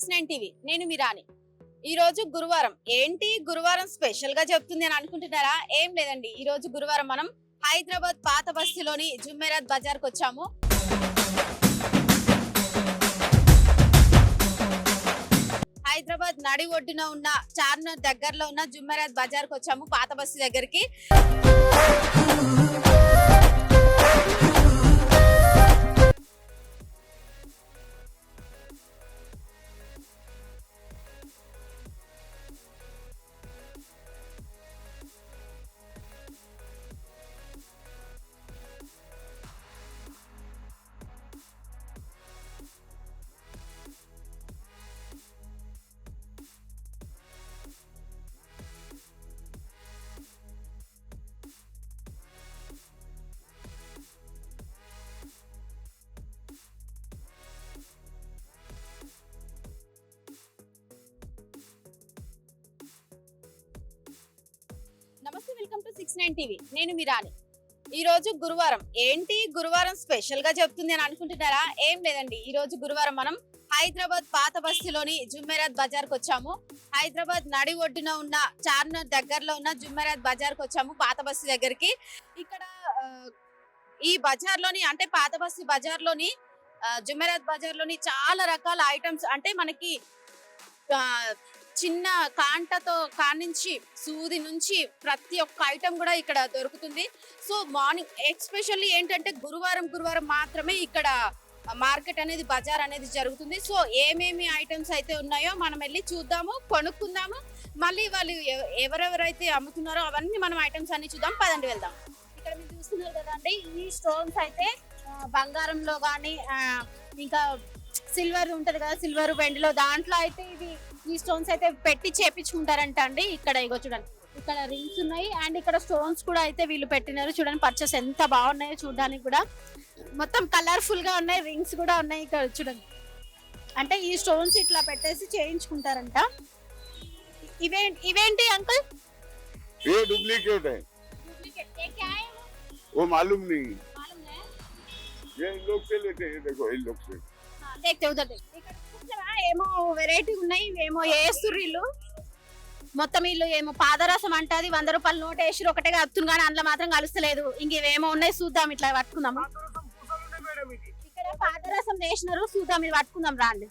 Six nine TV నేను మిరాని ఈ రోజు గురువారం. ఏంటి? గురువారం స్పెషల్గా చెప్తుంది అని అనుకుంటున్నారా? ఏం లేదండి. ఈ రోజు గురువారం మనం హైదరాబాద్ పాత బస్తీలోని జుమ్మేరాత్ బజార్కు వచ్చాము. హైదరాబాద్ నడి ఒడ్డున ఉన్న చార్మినార్ దగ్గరలో ఉన్న జుమ్మేరాత్ బజార్కు వచ్చాము పాత బస్తీ దగ్గరికి. Welcome to six nine TV నేను మిరాని ఈ రోజు గురువారం. ఏంటి? గురువారం స్పెషల్గా చెప్తుంది అని అనుకుంటున్నారా? ఏం లేదండి. ఈ రోజు గురువారం మనం హైదరాబాద్ పాత బస్తీలోని జుమ్మెరాద్ బజార్కు వచ్చాము. హైదరాబాద్ నడి ఒడ్డున ఉన్న చార్మినార్ దగ్గరలో ఉన్న జుమ్మెరాద్ బజార్కు వచ్చాము పాత బస్తీ దగ్గరికి. ఇక్కడ ఈ బజార్లోని అంటే పాత బస్తీ బజార్లోని ఆ, బజార్లోని చాలా రకాల ఐటమ్స్ అంటే మనకి చిన్న కాంటతో కానించి సూది నుంచి ప్రతి ఒక్క ఐటమ్ కూడా ఇక్కడ దొరుకుతుంది. సో మార్నింగ్ ఎక్స్పెషల్లీ ఏంటంటే గురువారం గురువారం మాత్రమే ఇక్కడ మార్కెట్ అనేది బజార్ అనేది జరుగుతుంది. సో ఏమేమి ఐటమ్స్ అయితే ఉన్నాయో మనం వెళ్ళి చూద్దాము కొనుక్కుందాము. మళ్ళీ వాళ్ళు ఎవరెవరైతే అమ్ముతున్నారో అవన్నీ మనం ఐటమ్స్ అన్ని చూద్దాం. పదండి వెళ్దాం. ఇక్కడ మీరు చూస్తున్నారు కదండి ఈ స్టోన్స్ అయితే బంగారంలో కానీ ఇంకా సిల్వర్ ఉంటది కదా సిల్వర్ వెండిలో దాంట్లో అయితే ఇవి ఈ స్టోన్స్ అయితే పెట్టి చేపించుకుంటారంట అండి ఇక్కడ ఇగో చూడండి ఇక్కడ రింగ్స్ ఉన్నాయి అండ్ ఇక్కడ స్టోన్స్ కూడా అయితే వీళ్ళు పెట్టినారు చూడండి పర్చేస్ ఎంత బాగున్నాయో చూడడానికి కూడా మొత్తం కలర్ఫుల్ గా ఉన్నాయి రింగ్స్ కూడా ఉన్నాయి ఇక్కడ చూడండి అంటే ఈ స్టోన్స్ ఇట్లా పెట్టేసి చేయించుకుంటారంట ఇవేంటి ఇవేంటి అంకుల్ ये डुप्लीकेट है वो मालूम नहीं ये इन लोग से लेते हैं देखो इन लोग से ఏమో వెరైటీ ఉన్నాయి ఏమో వేస్తుర్రు ఇల్లు మొత్తం ఇల్లు ఏమో పాదరసం అంటది వంద రూపాయలు నోట్ వేసి ఒకటే కలుపుతుంది కానీ అందులో మాత్రం కలుస్తలేదు. ఇంక ఇవేమో ఉన్నాయి చూద్దాం ఇట్లా పట్టుకుందాం ఇక్కడ పాదరసం వేసినారు చూద్దాం ఇది పట్టుకుందాం రాండి.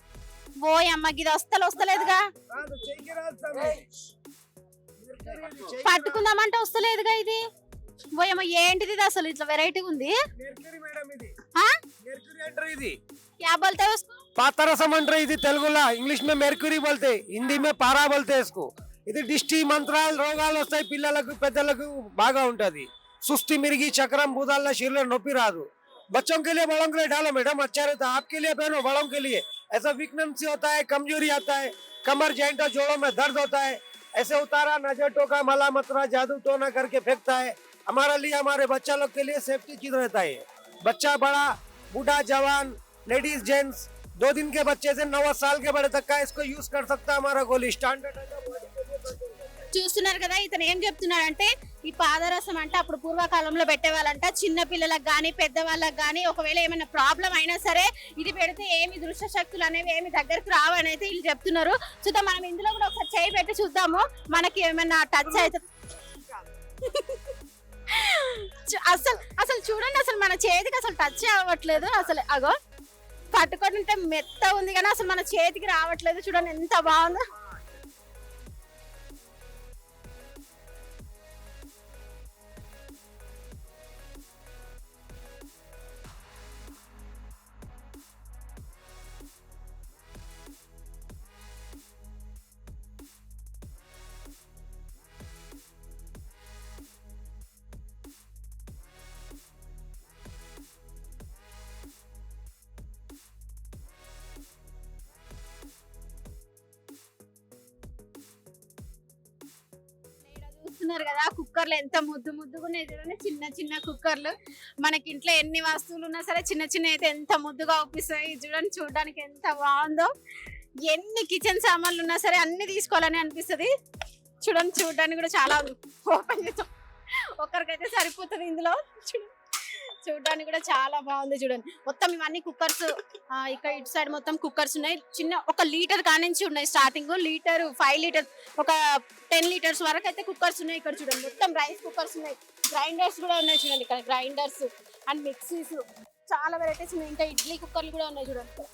ఓ అమ్మ గిది వస్తలు వస్తలేదుగా. పట్టుకుందామంటే వస్తలేదుగా ఇది? పోయమ్మ ఏంటిది అసలు? ఇట్లా వెరైటీ ఉంది? మెర్క్యూరీ మేడం ఇది हाँ? మెర్క్యూరీ అంటారు ఇది क्या बोलते हैं उसको పాతరసం అంటారు ఇది తెలుగులో ఇంగ్లీష్ में మెర్క్యూరీ बोलते హిందీ में పారా बोलते इसको ఇది దిష్టి మంత్రాలు రోగాలు వస్తాయి పిల్లలకు పెద్దలకు బాగా ఉంటది సుష్టి మిరిగి చక్రం భూదాల్లో శరీరం నొప్పి రాదు बच्चों के लिए बड़ों के लिए डालो मैडम अच्छा रहता है आपके लिए पहनो बड़ों के लिए ऐसा वीकनेस होता है कमजोरी आता है कमर जॉइंट और जोड़ों में दर्द होता है ऐसे उतारा नजर टोका मला मतरा जादू टोना करके फेंकता है हमारे लिए हमारे बच्चा लोग के लिए सेफ्टी चीज रहता है बच्चा बड़ा बूढ़ा जवान लेडीज जेंट्स दो दिन के बच्चे से नौ साल के बड़े तक का इसको यूज कर सकता है हमारा गोली स्टैंडर्ड है जो body के लिए बच्चे का। చూస్తున్నారు కదా ఇతను ఏం చెప్తున్నాడంటే ఈ పాదరసం అంటే అప్పుడు పూర్వకాలంలో పెట్టేవాళ్ళంట చిన్న పిల్లలకు గానీ పెద్దవాళ్ళకి గానీ ఒకవేళ ఏమైనా ప్రాబ్లం అయినా సరే ఇది పెడితే ఏమి దృశ్య శక్తులు అనేవి ఏమి దగ్గరకు రావని అయితే వీళ్ళు చెప్తున్నారు చూద్దాం మనం ఇందులో కూడా ఒకసారి చేయి పెట్టి చూద్దాము మనకి ఏమైనా టచ్ అయితే చు- అసలు అసలు చూడండి అసలు మన చేతికి అసలు టచ్ అవ్వట్లేదు అసలు అగో పట్టుకుంటుంటే మెత్త ఉంది కానీ అసలు మన చేతికి రావట్లేదు. చూడండి ఎంత బాగుందో. చూస్తున్నారు కదా కుక్కర్లు ఎంత ముద్దు ముద్దుగా ఉన్నాయి చూడండి చిన్న చిన్న కుక్కర్లు. మనకి ఇంట్లో ఎన్ని వస్తువులు ఉన్నా సరే చిన్న చిన్న అయితే ఎంత ముద్దుగా అవుపిస్తాయి చూడండి చూడడానికి ఎంత బాగుందో. ఎన్ని కిచెన్ సామాన్లు ఉన్నా సరే అన్ని తీసుకోవాలని అనిపిస్తది. చూడండి చూడడానికి కూడా చాలా ఓపెన్ చేస్తాం ఒకరికైతే సరిపోతుంది ఇందులో. చూడండి చూడడానికి కూడా చాలా బాగుంది చూడండి. మొత్తం ఇవన్నీ కుక్కర్స్ ఇక్కడ ఇటు సైడ్ మొత్తం కుక్కర్స్ ఉన్నాయి. చిన్న ఒక లీటర్ కానించి ఉన్నాయి స్టార్టింగ్. లీటర్ ఫైవ్ లీటర్ ఒక టెన్ లీటర్స్ వరకు అయితే కుక్కర్స్ ఉన్నాయి ఇక్కడ చూడండి. మొత్తం రైస్ కుక్కర్స్ ఉన్నాయి. గ్రైండర్స్ కూడా ఉన్నాయి చూడండి ఇక్కడ గ్రైండర్స్ అండ్ మిక్సీస్. చాలా వెరైటీస్ ఉన్నాయి. ఇంకా ఇడ్లీ కుక్కర్లు కూడా ఉన్నాయి చూడండి.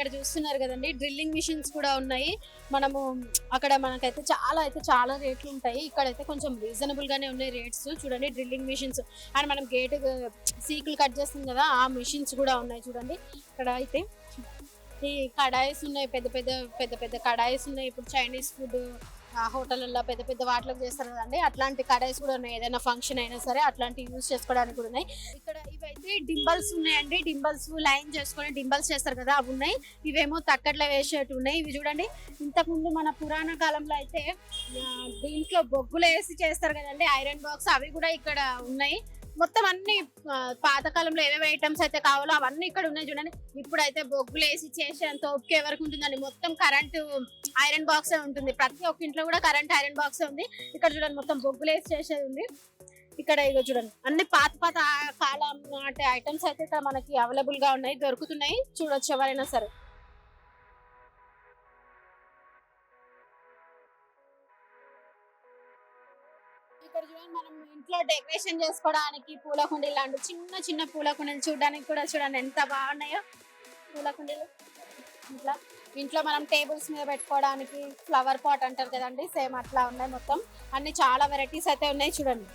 ఇక్కడ చూస్తున్నారు కదండి. డ్రిల్లింగ్ మిషన్స్ కూడా ఉన్నాయి. మనము అక్కడ మనకైతే చాలా అయితే చాలా రేట్లు ఉంటాయి. ఇక్కడైతే కొంచెం రీజనబుల్ గానే ఉన్నాయి రేట్స్ చూడండి డ్రిల్లింగ్ మిషన్స్. అండ్ మనం గేట్ సీకులు కట్ చేస్తుంది కదా ఆ మిషన్స్ కూడా ఉన్నాయి చూడండి. ఇక్కడ అయితే ఈ కడాయిస్ ఉన్నాయి పెద్ద పెద్ద పెద్ద పెద్ద కడాయిస్ ఉన్నాయి. ఇప్పుడు చైనీస్ ఫుడ్ హోటళ్ళల్లో పెద్ద పెద్ద వాటిలో చేస్తారు కదండి. అట్లాంటి కడాయిస్ కూడా ఉన్నాయి. ఏదైనా ఫంక్షన్ అయినా సరే అట్లాంటి యూజ్ చేసుకోవడానికి కూడా ఉన్నాయి. ఇక్కడ ఇవైతే డింబల్స్ ఉన్నాయండి. డింబల్స్ లైన్ చేసుకొని డింబల్స్ చేస్తారు కదా అవి ఉన్నాయి. ఇవేమో తక్కట్లో వేసేట్టు ఉన్నాయి. ఇవి చూడండి. ఇంతకు ముందు మన పురాణ కాలంలో అయితే దీంట్లో బొగ్గులు వేసి చేస్తారు కదండి. ఐరన్ బాక్స్ అవి కూడా ఇక్కడ ఉన్నాయి. మొత్తం అన్ని పాతకాలంలో ఏమేమి ఐటమ్స్ అయితే కావాలో అవన్నీ ఇక్కడ ఉన్నాయి చూడండి. ఇప్పుడైతే బొగ్గులు వేసి చేసేంత ఓపిక వరకు ఉంటుందండి. మొత్తం కరెంటు ఐరన్ బాక్స్ ఉంటుంది. ప్రతి ఒక్క ఇంట్లో కూడా కరెంట్ ఐరన్ బాక్స్ ఉంది. ఇక్కడ చూడండి మొత్తం బొగ్గులు వేసి చేసేది ఉంది. ఇక్కడ ఇగో చూడండి అన్ని పాత పాత కాలం నాటి ఐటమ్స్ అయితే ఇక్కడ మనకి అవైలబుల్గా ఉన్నాయి దొరుకుతున్నాయి. చూడొచ్చు ఎవరైనా సరే. ఇక్కడ చూడండి మనం ఇంట్లో డెకరేషన్ చేసుకోవడానికి పూల కుండీలు లాంటి చిన్న చిన్న పూల కుండీలు చూడడానికి కూడా చూడండి ఎంత బాగున్నాయో పూల కుండీలు. ఇట్లా ఇంట్లో మనం టేబుల్స్ మీద పెట్టుకోవడానికి ఫ్లవర్ పాట్ అంటారు కదండి సేమ్ అట్లా ఉన్నాయి మొత్తం. అన్ని చాలా వెరైటీస్ అయితే ఉన్నాయి చూడండి.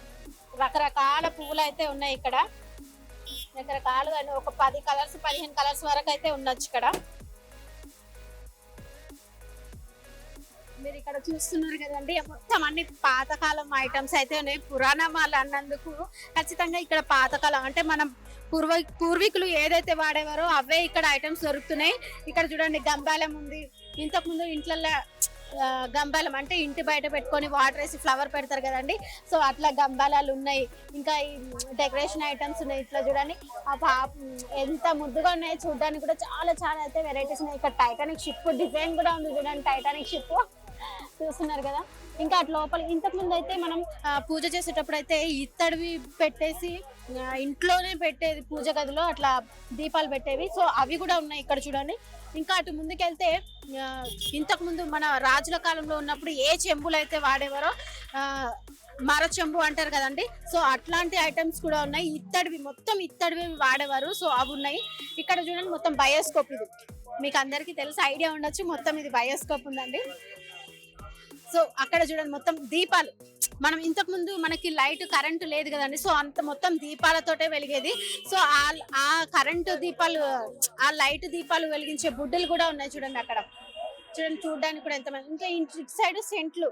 రకరకాల పువ్వులు అయితే ఉన్నాయి ఇక్కడ. రకరకాలుగా ఒక పది కలర్స్ పదిహేను కలర్స్ వరకు అయితే ఉండొచ్చు ఇక్కడ. చూస్తున్నారు కదండి. మొత్తం అన్ని పాతకాలం ఐటమ్స్ అయితే ఉన్నాయి. పురాణమాలు అన్నందుకు ఖచ్చితంగా ఇక్కడ పాతకాలం అంటే మనం పూర్వ పూర్వీకులు ఏదైతే వాడేవారో అవే ఇక్కడ ఐటమ్స్ దొరుకుతున్నాయి. ఇక్కడ చూడండి గంబాలం ఉంది. ఇంతకు ముందు ఇంట్లలో గంబాలం అంటే ఇంటి బయట పెట్టుకొని వాటర్ వేసి ఫ్లవర్ పెడతారు కదండి. సో అట్లా గంబాలాలు ఉన్నాయి. ఇంకా డెకరేషన్ ఐటమ్స్ ఉన్నాయి. ఇట్లా చూడండి. ఆ పాప ఎంత ముద్దుగా ఉన్నాయి చూడడానికి కూడా చాలా చాలా అయితే వెరైటీస్ ఉన్నాయి. ఇక్కడ టైటానిక్ షిప్ డిజైన్ కూడా ఉంది చూడండి. టైటానిక్ షిప్ చూస్తున్నారు కదా. ఇంకా అటు లోపల ఇంతకు ముందు అయితే మనం పూజ చేసేటప్పుడు అయితే ఇత్తడివి పెట్టేసి ఇంట్లోనే పెట్టేది పూజ గదిలో అట్లా దీపాలు పెట్టేవి. సో అవి కూడా ఉన్నాయి ఇక్కడ చూడండి. ఇంకా అటు ముందుకెళ్తే ఇంతకు ముందు మన రాజుల కాలంలో ఉన్నప్పుడు ఏ చెంబులు అయితే వాడేవారో ఆ, మర చెంబు అంటారు కదండి. సో అట్లాంటి ఐటమ్స్ కూడా ఉన్నాయి. ఇత్తడివి మొత్తం ఇత్తడివి వాడేవారు. సో అవి ఉన్నాయి. ఇక్కడ చూడండి మొత్తం బయోస్కోప్ ఇది. మీకు అందరికీ తెలుసు ఐడియా ఉండొచ్చు మొత్తం ఇది బయోస్కోప్ ఉందండి. సో అక్కడ చూడండి మొత్తం దీపాలు. మనం ఇంతకు ముందు మనకి లైట్ కరెంటు లేదు కదండి సో అంత మొత్తం దీపాలతోటే వెలిగేది. సో ఆ ఆ కరెంటు దీపాలు ఆ లైట్ దీపాలు వెలిగించే బుడ్డలు కూడా ఉన్నాయి చూడండి అక్కడ. చూడండి చూడడానికి కూడా ఎంత మంది ఇంకా ఇటు సైడ్ సెంట్లు.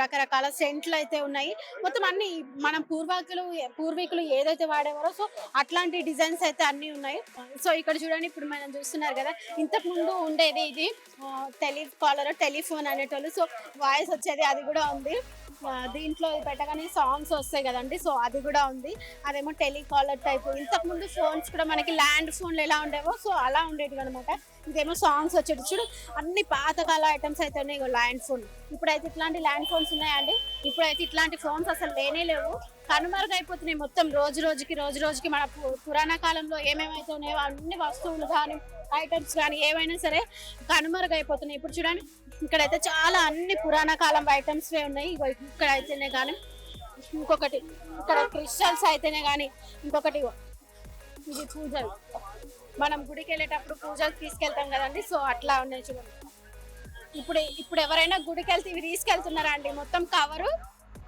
రకరకాల సెంట్లు అయితే ఉన్నాయి. మొత్తం అన్ని మనం పూర్వీకులు పూర్వీకులు ఏదైతే వాడేవారో సో అట్లాంటి డిజైన్స్ అయితే అన్ని ఉన్నాయి. సో ఇక్కడ చూడండి ఇప్పుడు మనం చూస్తున్నారు కదా ఇంతకు ముందు ఉండేది ఇది టెలికాలర్ టెలిఫోన్ అనేటోళ్ళు. సో వాయిస్ వచ్చేది అది కూడా ఉంది. దీంట్లో పెట్టగానే సాంగ్స్ వస్తాయి కదండి. సో అది కూడా ఉంది. అదేమో టెలికాలర్ టైప్ ఇంతకు ముందు ఫోన్స్ కూడా మనకి ల్యాండ్ ఫోన్లు ఎలా ఉండేవో సో అలా ఉండేటివి అనమాట ఇదేమో సాంగ్స్ వచ్చేటి చూడు అన్ని పాతకాల ఐటమ్స్ అయితే ఉన్నాయి ల్యాండ్ ఫోన్ ఇప్పుడైతే ఇట్లాంటి ల్యాండ్ ఫోన్స్ ఉన్నాయండి. ఇప్పుడైతే ఇట్లాంటి ఫోన్స్ అసలు లేనే లేవు. కనుమరుగైపోతున్నాయి మొత్తం రోజు రోజుకి రోజు రోజుకి మన పురాణ కాలంలో ఏమేమైతే ఉన్నాయో అన్ని వస్తువులు కానీ ఐటమ్స్ కానీ ఏవైనా సరే కనుమరుగైపోతున్నాయి. ఇప్పుడు చూడండి ఇక్కడైతే చాలా అన్ని పురాణ కాలం ఐటమ్స్ ఉన్నాయి. ఇక్కడ అయితేనే కానీ ఇంకొకటి ఇక్కడ క్రిస్టల్స్ అయితేనే కానీ ఇంకొకటి ఇది పూజలు. మనం గుడికి వెళ్ళేటప్పుడు పూజలు తీసుకెళ్తాం కదండి సో అట్లా ఉన్నాయి చూడండి. ఇప్పుడు ఇప్పుడు ఎవరైనా గుడికి వెళ్తే ఇవి తీసుకెళ్తున్నారా అండి? మొత్తం కవరు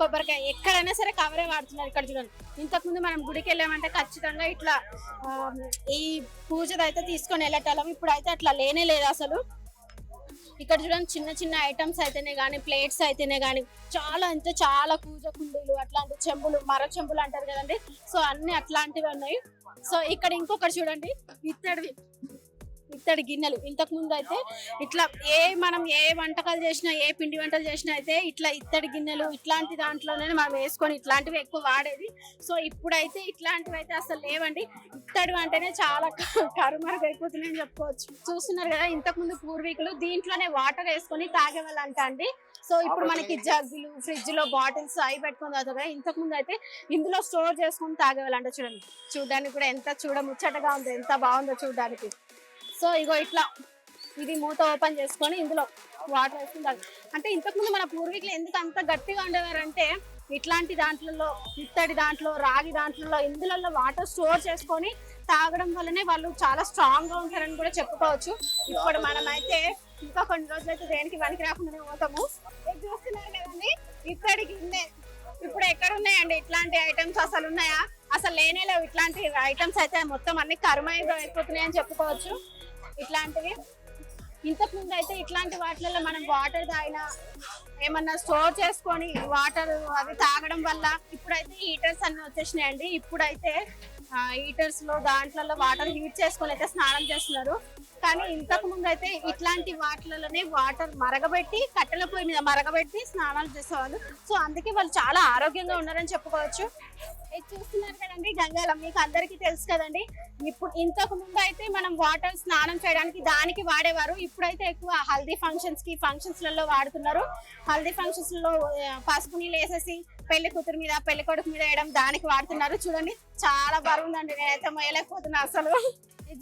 కొబ్బరికాయ ఎక్కడైనా సరే కవరే వాడుతున్నారు ఇక్కడ చూడండి. ఇంతకుముందు మనం గుడికి వెళ్ళామంటే ఖచ్చితంగా ఇట్లా ఈ పూజది అయితే తీసుకొని వెళ్ళటం ఇప్పుడు అయితే అట్లా లేనే లేదు అసలు. ఇక్కడ చూడండి చిన్న చిన్న ఐటమ్స్ అయితేనే కానీ ప్లేట్స్ అయితేనే కానీ చాలా అంటే చాలా పూజ కుండీలు అట్లాంటి చెంబులు మర చెంబులు అంటారు కదండి. సో అన్ని అట్లాంటివి ఉన్నాయి. సో ఇక్కడ ఇంకొకటి చూడండి. ఇత్తడివి. ఇత్తడి గిన్నెలు. ఇంతకు ముందు అయితే ఇట్లా ఏ మనం ఏ వంటకాలు చేసినా ఏ పిండి వంటలు చేసినా అయితే ఇట్లా ఇత్తడి గిన్నెలు ఇట్లాంటి దాంట్లోనే మనం వేసుకొని ఇట్లాంటివి ఎక్కువ వాడేది. సో ఇప్పుడైతే ఇట్లాంటివి అయితే అసలు లేవండి. ఇత్తడి అంటేనే చాలా క- కరుమరుగు అయిపోతున్నాయని చెప్పుకోవచ్చు. చూస్తున్నారు కదా ఇంతకు ముందు పూర్వీకులు దీంట్లోనే వాటర్ వేసుకొని తాగేవాళ్ళంట అండి. సో ఇప్పుడు మనకి జగ్గులు ఫ్రిడ్జ్లో బాటిల్స్ అవి పెట్టుకొని తాగుతారు కదా ఇంతకు ముందు అయితే ఇందులో స్టోర్ చేసుకొని తాగేవాళ్ళంట చూడండి. చూడడానికి కూడా ఎంత చూడ ముచ్చటగా ఉంది ఎంత బాగుందో చూడడానికి. సో ఇగో ఇట్లా ఇది మూత ఓపెన్ చేసుకొని ఇందులో వాటర్ వేసుకుంటారు అంటే ఇంతకుముందు మన పూర్వీకులు ఎందుకు అంత గట్టిగా ఉండేవారంటే ఇట్లాంటి దాంట్లో ఇత్తడి దాంట్లో రాగి దాంట్లో ఇందులో వాటర్ స్టోర్ చేసుకొని తాగడం వల్లనే వాళ్ళు చాలా స్ట్రాంగ్గా ఉంటారని కూడా చెప్పుకోవచ్చు. ఇప్పుడు మనమైతే ఇంకా కొన్ని రోజులు అయితే దేనికి పనికి రాకుండానే పోతాము. చూస్తున్నారు కదండి? ఇత్తడి గిన్నె ఇప్పుడు ఎక్కడ ఉన్నాయండి ఇట్లాంటి ఐటమ్స్ అసలు ఉన్నాయా? అసలు లేనే లేవు ఇట్లాంటి ఐటమ్స్ అయితే మొత్తం అన్ని కర్మాయుధం అయిపోతున్నాయి అని చెప్పుకోవచ్చు. ఇట్లాంటివి. ఇంతకు ముందు అయితే ఇట్లాంటి వాటిలలో మనం వాటర్ తాగినా ఏమన్నా స్టోర్ చేసుకొని వాటర్ అవి తాగడం వల్ల ఇప్పుడైతే హీటర్స్ అన్ని వచ్చేసినాయండి. ఇప్పుడైతే హీటర్స్లో దాంట్లో వాటర్ హీట్ చేసుకొని అయితే స్నానం చేస్తున్నారు. కానీ ఇంతకు ముందు అయితే ఇట్లాంటి వాటిలలోనే వాటర్ మరగబెట్టి కట్టెల పొయ్యి మీద మరగబెట్టి స్నానాలు చేసేవాళ్ళు. సో అందుకే వాళ్ళు చాలా ఆరోగ్యంగా ఉన్నారని చెప్పుకోవచ్చు. ఇది చూస్తున్నారు కదండి గంగాలం మీకు అందరికీ తెలుసు కదండి. ఇప్పుడు ఇంతకు ముందు అయితే మనం వాటర్ స్నానం చేయడానికి దానికి వాడేవారు. ఇప్పుడైతే ఎక్కువ హల్దీ ఫంక్షన్స్కి ఫంక్షన్స్లలో వాడుతున్నారు. హల్దీ ఫంక్షన్స్లో పసుపు నీళ్ళు వేసేసి పెళ్ళి కూతురు మీద పెళ్ళి కొడుకు మీద వేయడం దానికి వాడుతున్నారు. చూడండి చాలా బాగుందండి నేనైతే మొయ్యలేకపోతున్నా అసలు.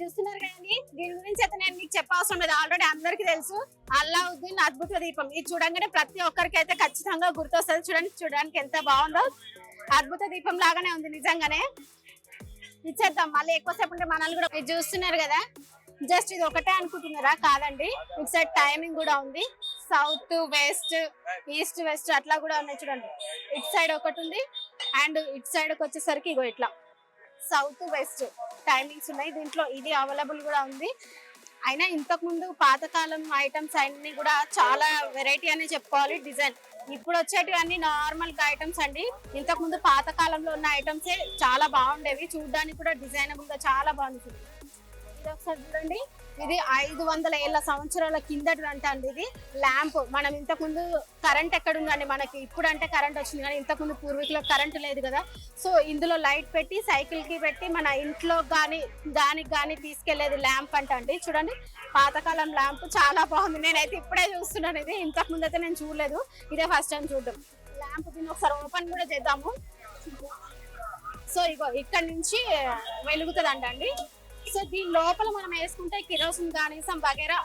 చూస్తున్నారు కదండి దీని గురించి అయితే నేను మీకు చెప్పవసరం లేదు. ఆల్రెడీ అందరికీ తెలుసు. అల్లావుద్దీన్ అద్భుత దీపం. ఇది చూడంగానే ప్రతి ఒక్కరికి అయితే ఖచ్చితంగా గుర్తొస్తుంది. చూడండి చూడడానికి ఎంత బాగుందో. అద్భుత దీపం లాగానే ఉంది నిజంగానే. ఇచ్చేద్దాం. మళ్ళీ ఎక్కువసేపు ఉంటే మనల్ని కూడా ఇది చూస్తున్నారు కదా. జస్ట్ ఇది ఒకటే అనుకుంటున్నారా? కాదండి. ఇటు సైడ్ టైమింగ్ కూడా ఉంది. సౌత్ వెస్ట్ ఈస్ట్ వెస్ట్ అట్లా కూడా ఉన్నాయి చూడండి. ఇటు సైడ్ ఒకటి ఉంది. అండ్ ఇటు సైడ్ వచ్చేసరికి ఇగో ఇట్లా. సౌత్ వెస్ట్ టైమింగ్స్ ఉన్నాయి. దీంట్లో ఇది అవైలబుల్ కూడా ఉంది. అయినా ఇంతకు ముందు పాతకాలం ఐటమ్స్ అన్ని కూడా చాలా వెరైటీ అనే చెప్పుకోవాలి. డిజైన్ ఇప్పుడు వచ్చేటివి అన్ని నార్మల్ ఐటమ్స్ అండి. ఇంతకు ముందు పాతకాలంలో ఉన్న ఐటమ్స్ చాలా బాగుండేవి. చూడడానికి కూడా డిజైనబుల్గా చాలా బాగుంటుంది ఇది ఒకసారి చూడండి. ఇది ఐదు వందల ఏళ్ళ సంవత్సరాల కిందటి అంట అండి ఇది. ల్యాంప్ మనం ఇంతకుముందు కరెంట్ ఎక్కడ ఉందండి మనకి? ఇప్పుడు అంటే కరెంట్ వచ్చింది కానీ ఇంతకు ముందు పూర్వీకులకు కరెంట్ లేదు కదా. సో ఇందులో లైట్ పెట్టి సైకిల్కి పెట్టి మన ఇంట్లో కానీ దానికి కానీ తీసుకెళ్ళేది ల్యాంప్ అంట అండి. చూడండి పాతకాలం ల్యాంప్ చాలా బాగుంది. నేనైతే ఇప్పుడే చూస్తున్నాను ఇది. ఇంతకు ముందు అయితే నేను చూడలేదు. ఇదే ఫస్ట్ టైం చూడడం. ల్యాంప్ దీన్ని ఒకసారి ఓపెన్ కూడా చేద్దాము. సో ఇగో ఇక్కడ నుంచి వెలుగుతుంది అండి. సో దీని లోపల మనం వేసుకుంటే కిరోసిన్ కానీ సమ్ వగేరా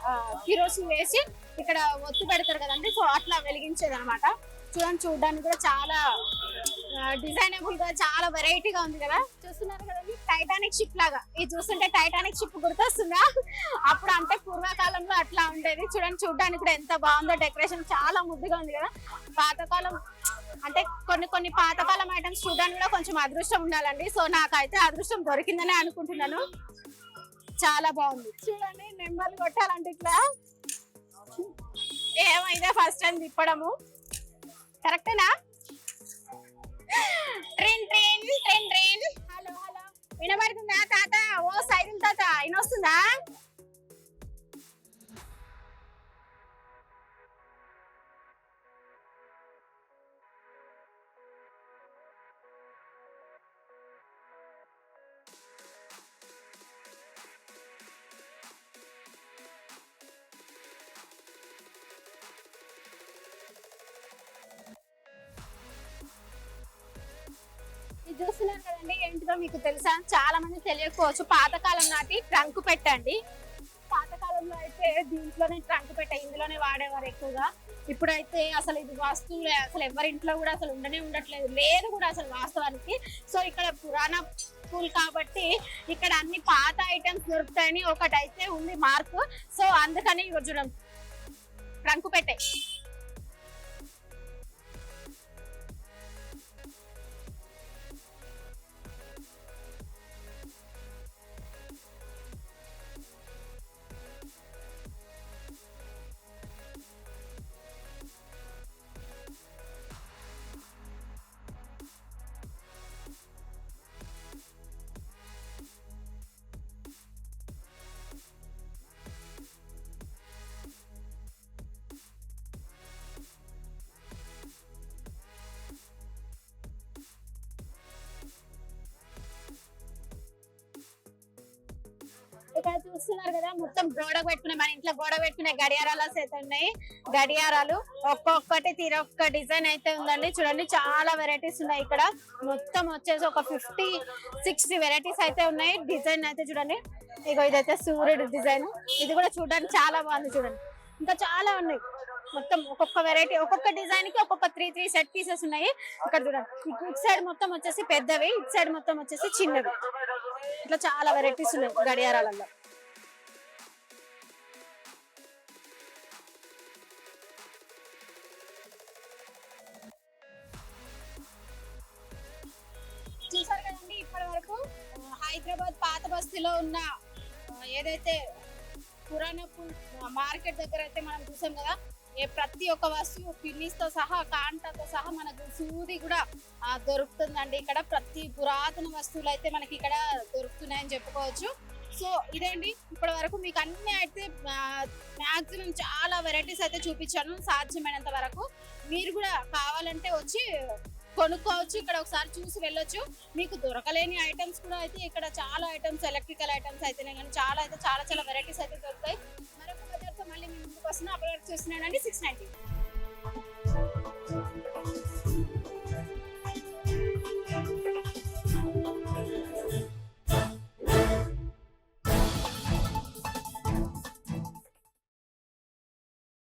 కిరోసిన్ వేసి ఇక్కడ ఒత్తి పెడతారు కదండి. సో అట్లా వెలిగించేది అనమాట చూడండి చూడడానికి కూడా చాలా డిజైనబుల్గా చాలా వెరైటీగా ఉంది కదా. చూస్తున్నారు కదండి టైటానిక్ షిప్ లాగా. ఇది చూస్తుంటే టైటానిక్ షిప్ గుర్తొస్తుందా? అప్పుడు అంటే పూర్వకాలంలో అట్లా ఉండేది. చూడండి చూడడానికి కూడా ఎంత బాగుందో డెకరేషన్ చాలా ముద్దుగా ఉంది కదా. పాతకాలం అంటే కొన్ని కొన్ని పాతకాలం ఐటమ్స్ చూడడానికి కూడా కొంచెం అదృష్టం ఉండాలండి. సో నాకైతే అదృష్టం దొరికిందనే అనుకుంటున్నాను. చాలా బాగుంది. చూడండి నెంబర్లు కొట్టాలంటే ఇట్లా. ఏమైందే ఫస్ట్ టైం తిప్పడము. కరెక్టేనా? Train train train train. Hello hello. వినబడుతుందా తాత? ఓ సైకిల్ తాత వినొస్తుందా? చూస్తున్నారు కదండి ఏంటిదో మీకు తెలుసా? చాలా మంది తెలియకపోవచ్చు. పాతకాలం నాటి ట్రంక్ పెట్టండి. పాతకాలంలో అయితే దీంట్లోనే ట్రంక్ పెట్ట ఇందులోనే వాడేవారు ఎక్కువగా. ఇప్పుడైతే అసలు ఇది వస్తువులే అసలు ఎవరి ఇంట్లో కూడా అసలు ఉండనే ఉండట్లేదు. లేదు కూడా అసలు వాస్తవానికి. సో ఇక్కడ పురాణ స్కూల్ కాబట్టి ఇక్కడ అన్ని పాత ఐటమ్స్ దొరుకుతాయని ఒకటైతే ఉంది మార్క్. సో అందుకని చూడండి ట్రంక్ పెట్టే. ఇక్కడ చూస్తున్నారు కదా మొత్తం గోడ పెట్టుకునే మన ఇంట్లో గోడ పెట్టుకునే గడియారాలు అయితే ఉన్నాయి. గడియారాలు ఒక్కొక్కటి తీరొక్క డిజైన్ అయితే ఉందండి. చూడండి చాలా వెరైటీస్ ఉన్నాయి ఇక్కడ. మొత్తం వచ్చేసి ఒక ఫిఫ్టీ సిక్స్టీ వెరైటీస్ అయితే ఉన్నాయి. డిజైన్ అయితే చూడండి. ఇగో ఇదైతే సూర్యుడు డిజైన్. ఇది కూడా చూడడానికి చాలా బాగుంది చూడండి. ఇంకా చాలా ఉన్నాయి. మొత్తం ఒక్కొక్క వెరైటీ ఒక్కొక్క డిజైన్కి ఒక్కొక్క త్రీ త్రీ సెట్ పీసెస్ ఉన్నాయి. ఇక్కడ చూడండి ఇటు ఇటు సైడ్ మొత్తం వచ్చేసి పెద్దవి ఇటు సైడ్ మొత్తం వచ్చేసి చిన్నవి. ఇట్లా చాలా వెరైటీస్ ఉన్నాయి గడియారాలలో. చూసారు కదండి ఇప్పటి వరకు హైదరాబాద్ పాత బస్తీలో ఉన్న ఏదైతే పురాణపు మార్కెట్ దగ్గర అయితే మనం చూసాం కదా ప్రతి ఒక్క వస్తువు పిన్నిస్తో సహా కాంటతో సహా మనకు సూది కూడా దొరుకుతుందండి. ఇక్కడ ప్రతి పురాతన వస్తువులు అయితే మనకి ఇక్కడ దొరుకుతున్నాయని చెప్పుకోవచ్చు. సో ఇదేంటి ఇప్పటి వరకు మీకు అన్ని అయితే మాక్సిమం చాలా వెరైటీస్ అయితే చూపించాను. సాధ్యమైనంత వరకు మీరు కూడా కావాలంటే వచ్చి కొనుక్కోవచ్చు. ఇక్కడ ఒకసారి చూసి వెళ్ళొచ్చు. మీకు దొరకలేని ఐటమ్స్ కూడా అయితే ఇక్కడ చాలా ఐటమ్స్ ఎలక్ట్రికల్ ఐటమ్స్ అయితేనే కానీ చాలా అయితే చాలా చాలా వెరైటీస్ అయితే దొరుకుతాయి. మళ్ళీ మేము ఇంటికి వస్తున్నాం అప్పటి వరకు చూస్తున్నానండి సిక్స్ నైన్టీ.